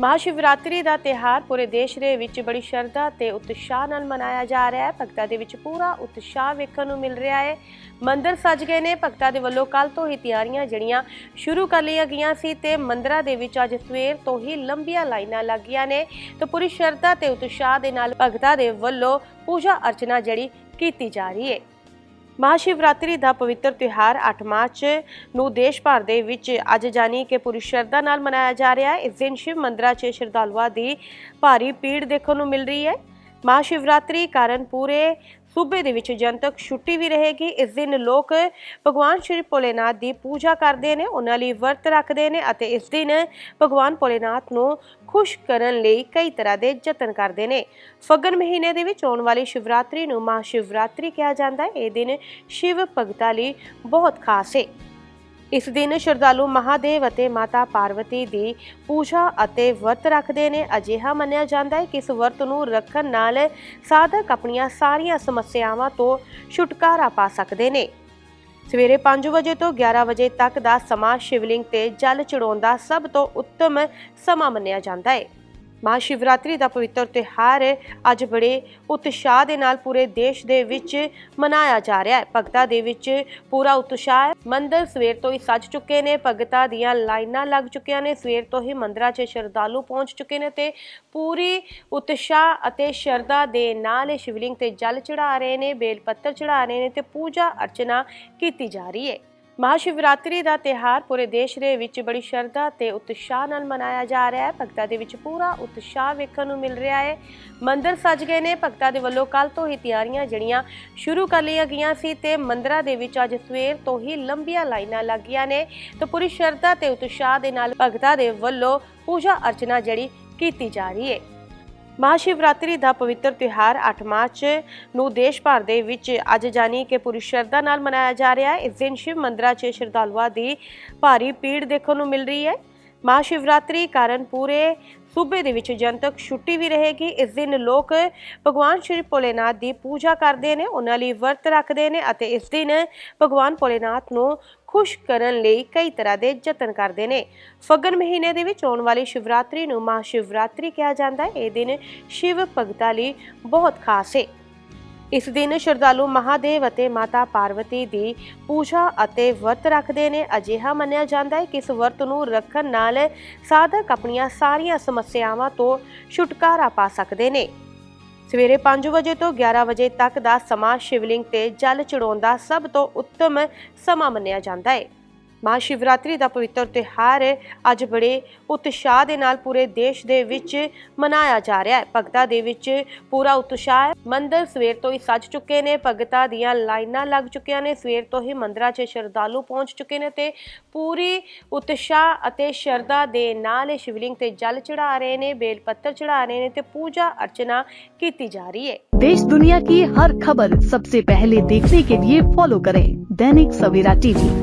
ਮਹਾਸ਼ਿਵਰਾਤਰੀ ਦਾ ਤਿਹਾਰ ਪੂਰੇ ਦੇਸ਼ ਦੇ ਵਿੱਚ ਬੜੀ ਸ਼ਰਧਾ ਤੇ ਉਤਸ਼ਾਹ ਨਾਲ ਮਨਾਇਆ ਜਾ ਰਿਹਾ ਹੈ। ਭਗਤਾਂ ਦੇ ਵਿੱਚ ਪੂਰਾ ਉਤਸ਼ਾਹ ਵੇਖਣ ਨੂੰ ਮਿਲ ਰਿਹਾ ਹੈ। ਮੰਦਰ ਸਜ ਗਏ ਨੇ। ਭਗਤਾਂ ਦੇ ਵੱਲੋਂ ਕੱਲ ਤੋਂ ਹੀ ਤਿਆਰੀਆਂ ਜਿਹੜੀਆਂ ਸ਼ੁਰੂ ਕਰ ਲਈਆਂ ਗਈਆਂ ਸੀ ਤੇ ਮੰਦਰਾਂ ਦੇ ਵਿੱਚ ਅੱਜ ਸਵੇਰ ਤੋਂ ਹੀ ਲੰਬੀਆਂ ਲਾਈਨਾਂ ਲੱਗੀਆਂ ਨੇ ਤੇ ਪੂਰੀ ਸ਼ਰਧਾ ਤੇ ਉਤਸ਼ਾਹ ਦੇ ਨਾਲ ਭਗਤਾਂ ਦੇ ਵੱਲੋਂ ਪੂਜਾ ਅਰਚਨਾ ਜਿਹੜੀ ਕੀਤੀ ਜਾ ਰਹੀ ਹੈ। ਮਹਾਸ਼ਿਵਰਾਤਰੀ ਦਾ ਪਵਿੱਤਰ ਤਿਉਹਾਰ 8 ਮਾਰਚ ਨੂੰ ਦੇਸ਼ ਭਰ ਦੇ ਵਿੱਚ ਅੱਜ ਜਾਨੀ ਕਿ ਪੂਰੀ ਸ਼ਰਧਾ ਨਾਲ ਮਨਾਇਆ ਜਾ ਰਿਹਾ ਹੈ। ਇਸ ਦਿਨ ਸ਼ਿਵ ਮੰਦਰਾਂ 'ਚ ਸ਼ਰਧਾਲੂਆਂ ਦੀ ਭਾਰੀ ਭੀੜ ਦੇਖਣ ਨੂੰ ਮਿਲ ਰਹੀ ਹੈ। ਮਹਾਸ਼ਿਵਰਾਤਰੀ ਕਾਰਨ ਪੂਰੇ ਸੂਬੇ ਦੇ ਵਿੱਚ ਜਨਤਕ ਛੁੱਟੀ ਵੀ ਰਹੇਗੀ। ਇਸ ਦਿਨ ਲੋਕ ਭਗਵਾਨ ਸ਼੍ਰੀ ਭੋਲੇਨਾਥ ਦੀ ਪੂਜਾ ਕਰਦੇ ਨੇ, ਉਹਨਾਂ ਲਈ ਵਰਤ ਰੱਖਦੇ ਨੇ ਅਤੇ ਇਸ ਦਿਨ ਭਗਵਾਨ ਭੋਲੇਨਾਥ ਨੂੰ ਖੁਸ਼ ਕਰਨ ਲਈ ਕਈ ਤਰ੍ਹਾਂ ਦੇ ਯਤਨ ਕਰਦੇ ਨੇ। ਫੱਗਣ ਮਹੀਨੇ ਦੇ ਵਿੱਚ ਆਉਣ ਵਾਲੀ ਸ਼ਿਵਰਾਤਰੀ ਨੂੰ ਮਹਾਸ਼ਿਵਰਾਤਰੀ ਕਿਹਾ ਜਾਂਦਾ ਹੈ। ਇਹ ਦਿਨ ਸ਼ਿਵ ਭਗਤਾਂ ਲਈ ਬਹੁਤ ਖਾਸ ਹੈ। ਇਸ ਦਿਨ ਸ਼ਰਧਾਲੂ ਮਹਾਦੇਵ ਅਤੇ ਮਾਤਾ ਪਾਰਵਤੀ ਦੀ ਪੂਜਾ ਅਤੇ ਵਰਤ ਰੱਖਦੇ ਨੇ। ਅਜਿਹਾ ਮੰਨਿਆ ਜਾਂਦਾ ਹੈ ਕਿ ਇਸ ਵਰਤ ਨੂੰ ਰੱਖਣ ਨਾਲ ਸਾਧਕ ਆਪਣੀਆਂ ਸਾਰੀਆਂ ਸਮੱਸਿਆਵਾਂ ਤੋਂ ਛੁਟਕਾਰਾ ਪਾ ਸਕਦੇ ਨੇ। ਸਵੇਰੇ 5 ਵਜੇ ਤੋਂ 11 ਵਜੇ ਤੱਕ ਦਾ ਸਮਾਂ ਸ਼ਿਵਲਿੰਗ ਤੇ ਜਲ ਚੜਾਉਣ ਦਾ ਸਭ ਤੋਂ ਉੱਤਮ ਸਮਾਂ ਮੰਨਿਆ ਜਾਂਦਾ ਹੈ। ਮਹਾਸ਼ਿਵਰਾਤਰੀ ਦਾ ਪਵਿੱਤਰ ਤਿਉਹਾਰ ਅੱਜ ਬੜੇ ਉਤਸ਼ਾਹ ਦੇ ਨਾਲ ਪੂਰੇ ਦੇਸ਼ ਦੇ ਵਿੱਚ ਮਨਾਇਆ ਜਾ ਰਿਹਾ ਹੈ। ਭਗਤਾਂ ਦੇ ਵਿੱਚ ਪੂਰਾ ਉਤਸ਼ਾਹ ਹੈ। ਮੰਦਰ ਸਵੇਰ ਤੋਂ ਹੀ ਸੱਜ ਚੁੱਕੇ ਨੇ। ਭਗਤਾਂ ਦੀਆਂ ਲਾਈਨਾਂ ਲੱਗ ਚੁੱਕੀਆਂ ਨੇ। ਸਵੇਰ ਤੋਂ ਹੀ ਮੰਦਰਾਂ 'ਚ ਸ਼ਰਧਾਲੂ ਪਹੁੰਚ ਚੁੱਕੇ ਨੇ ਤੇ ਪੂਰੀ ਉਤਸ਼ਾਹ ਅਤੇ ਸ਼ਰਧਾ ਦੇ ਨਾਲ ਇਹ ਸ਼ਿਵਲਿੰਗ ਤੇ ਜਲ ਚੜਾ ਰਹੇ ਨੇ, ਬੇਲ ਪੱਤਰ ਚੜਾ ਰਹੇ ਨੇ ਤੇ ਪੂਜਾ ਅਰਚਨਾ ਕੀਤੀ ਜਾ ਰਹੀ ਹੈ। ਮਹਾਸ਼ਿਵਰਾਤਰੀ ਦਾ ਤਿਹਾਰ ਪੂਰੇ ਦੇਸ਼ ਦੇ ਵਿੱਚ ਬੜੀ ਸ਼ਰਧਾ ਤੇ ਉਤਸ਼ਾਹ ਨਾਲ ਮਨਾਇਆ ਜਾ ਰਿਹਾ ਹੈ। ਭਗਤਾਂ ਦੇ ਵਿੱਚ ਪੂਰਾ ਉਤਸ਼ਾਹ ਵੇਖਣ ਨੂੰ ਮਿਲ ਰਿਹਾ ਹੈ। ਮੰਦਰ ਸਜ ਗਏ ਨੇ। ਭਗਤਾਂ ਦੇ ਵੱਲੋਂ ਕੱਲ ਤੋਂ ਹੀ ਤਿਆਰੀਆਂ ਜਿਹੜੀਆਂ ਸ਼ੁਰੂ ਕਰ ਲਈਆਂ ਗਈਆਂ ਸੀ ਤੇ ਮੰਦਰਾਂ ਦੇ ਵਿੱਚ ਅੱਜ ਸਵੇਰ ਤੋਂ ਹੀ ਲੰਬੀਆਂ ਲਾਈਨਾਂ ਲੱਗੀਆਂ ਨੇ। ਤੇ ਪੂਰੀ ਸ਼ਰਧਾ ਤੇ ਉਤਸ਼ਾਹ ਦੇ ਨਾਲ ਭਗਤਾਂ ਦੇ ਵੱਲੋਂ ਪੂਜਾ ਅਰਚਨਾ ਜਿਹੜੀ ਕੀਤੀ ਜਾ ਰਹੀ ਹੈ। ਮਹਾਸ਼ਿਵਰਾਤਰੀ ਦਾ ਪਵਿੱਤਰ ਤਿਉਹਾਰ 8 ਮਾਰਚ ਨੂੰ ਦੇਸ਼ ਭਰ ਦੇ ਵਿੱਚ ਅੱਜ ਜਾਨੀ ਕਿ ਪੂਰੀ ਸ਼ਰਧਾ ਨਾਲ ਮਨਾਇਆ ਜਾ ਰਿਹਾ ਹੈ। ਇਸ ਦਿਨ ਸ਼ਿਵ ਮੰਦਰਾਂ 'ਚ ਸ਼ਰਧਾਲੂਆਂ ਦੀ ਭਾਰੀ ਭੀੜ ਦੇਖਣ ਨੂੰ ਮਿਲ ਰਹੀ ਹੈ। ਮਹਾਸ਼ਿਵਰਾਤਰੀ ਕਾਰਨ ਪੂਰੇ ਸੂਬੇ ਦੇ ਵਿੱਚ ਜਨਤਕ ਛੁੱਟੀ ਵੀ ਰਹੇਗੀ। ਇਸ ਦਿਨ ਲੋਕ ਭਗਵਾਨ ਸ਼੍ਰੀ ਭੋਲੇਨਾਥ ਦੀ ਪੂਜਾ ਕਰਦੇ ਨੇ, ਉਹਨਾਂ ਲਈ ਵਰਤ ਰੱਖਦੇ ਨੇ ਅਤੇ ਇਸ ਦਿਨ ਭਗਵਾਨ ਭੋਲੇਨਾਥ ਨੂੰ ਖੁਸ਼ ਕਰਨ ਲਈ ਕਈ ਤਰ੍ਹਾਂ ਦੇ ਯਤਨ ਕਰਦੇ ਨੇ। ਫੱਗਣ ਮਹੀਨੇ ਦੇ ਵਿੱਚ ਆਉਣ ਵਾਲੀ ਸ਼ਿਵਰਾਤਰੀ ਨੂੰ ਮਹਾਸ਼ਿਵਰਾਤਰੀ ਕਿਹਾ ਜਾਂਦਾ ਹੈ। ਇਹ ਦਿਨ ਸ਼ਿਵ ਭਗਤਾਂ ਲਈ ਬਹੁਤ ਖਾਸ ਹੈ। ਇਸ ਦਿਨ ਸ਼ਰਧਾਲੂ ਮਹਾਦੇਵ ਅਤੇ ਮਾਤਾ ਪਾਰਵਤੀ ਦੀ ਪੂਜਾ ਅਤੇ ਵਰਤ ਰੱਖਦੇ ਨੇ। ਅਜਿਹਾ ਮੰਨਿਆ ਜਾਂਦਾ ਹੈ ਕਿ ਇਸ ਵਰਤ ਨੂੰ ਰੱਖਣ ਨਾਲ ਸਾਧਕ ਆਪਣੀਆਂ ਸਾਰੀਆਂ ਸਮੱਸਿਆਵਾਂ ਤੋਂ ਛੁਟਕਾਰਾ ਪਾ ਸਕਦੇ ਨੇ। ਸਵੇਰੇ 5 ਵਜੇ ਤੋਂ 11 ਵਜੇ ਤੱਕ ਦਾ ਸਮਾਂ ਸ਼ਿਵਲਿੰਗ ਤੇ ਜਲ ਚੜਾਉਣ ਦਾ ਸਭ ਤੋਂ ਉੱਤਮ ਸਮਾਂ ਮੰਨਿਆ ਜਾਂਦਾ ਹੈ। ਮਹਾਸ਼ਿਵਰਾਤਰੀ ਦਾ ਪਵਿੱਤਰ ਤਿਉਹਾਰ ਅੱਜ ਬੜੇ ਉਤਸ਼ਾਹ ਦੇ ਨਾਲ ਪੂਰੇ ਦੇਸ਼ ਦੇ ਵਿੱਚ ਮਨਾਇਆ ਜਾ ਰਿਹਾ ਹੈ ਭਗਤਾਂ ਦੇ ਵਿੱਚ ਪੂਰਾ ਉਤਸ਼ਾਹ ਹੈ ਮੰਦਰ ਸਵੇਰ ਤੋਂ ਹੀ ਸਜ ਚੁੱਕੇ ਨੇ ਭਗਤਾਂ ਦੀਆਂ ਲਾਈਨਾਂ ਲੱਗ ਚੁੱਕੀਆਂ ਨੇ ਸਵੇਰ ਤੋਂ ਹੀ ਮੰਦਰਾਂ 'ਚ ਸ਼ਰਧਾਲੂ ਪਹੁੰਚ ਚੁੱਕੇ ਨੇ ਤੇ ਪੂਰੀ ਉਤਸ਼ਾਹ ਅਤੇ ਸ਼ਰਧਾ ਦੇ ਨਾਲ ਇਹ ਸ਼ਿਵਲਿੰਗ ਤੇ ਜਲ ਚੜਾ ਰਹੇ ਨੇ ਬੇਲ ਪੱਤਰ ਚੜਾ ਰਹੇ ਨੇ ਤੇ ਪੂਜਾ ਅਰਚਨਾ ਕੀਤੀ ਜਾ ਰਹੀ ਹੈ देश दुनिया की हर खबर सबसे पहले देखने के लिए फॉलो करें दैनिक सवेरा टीवी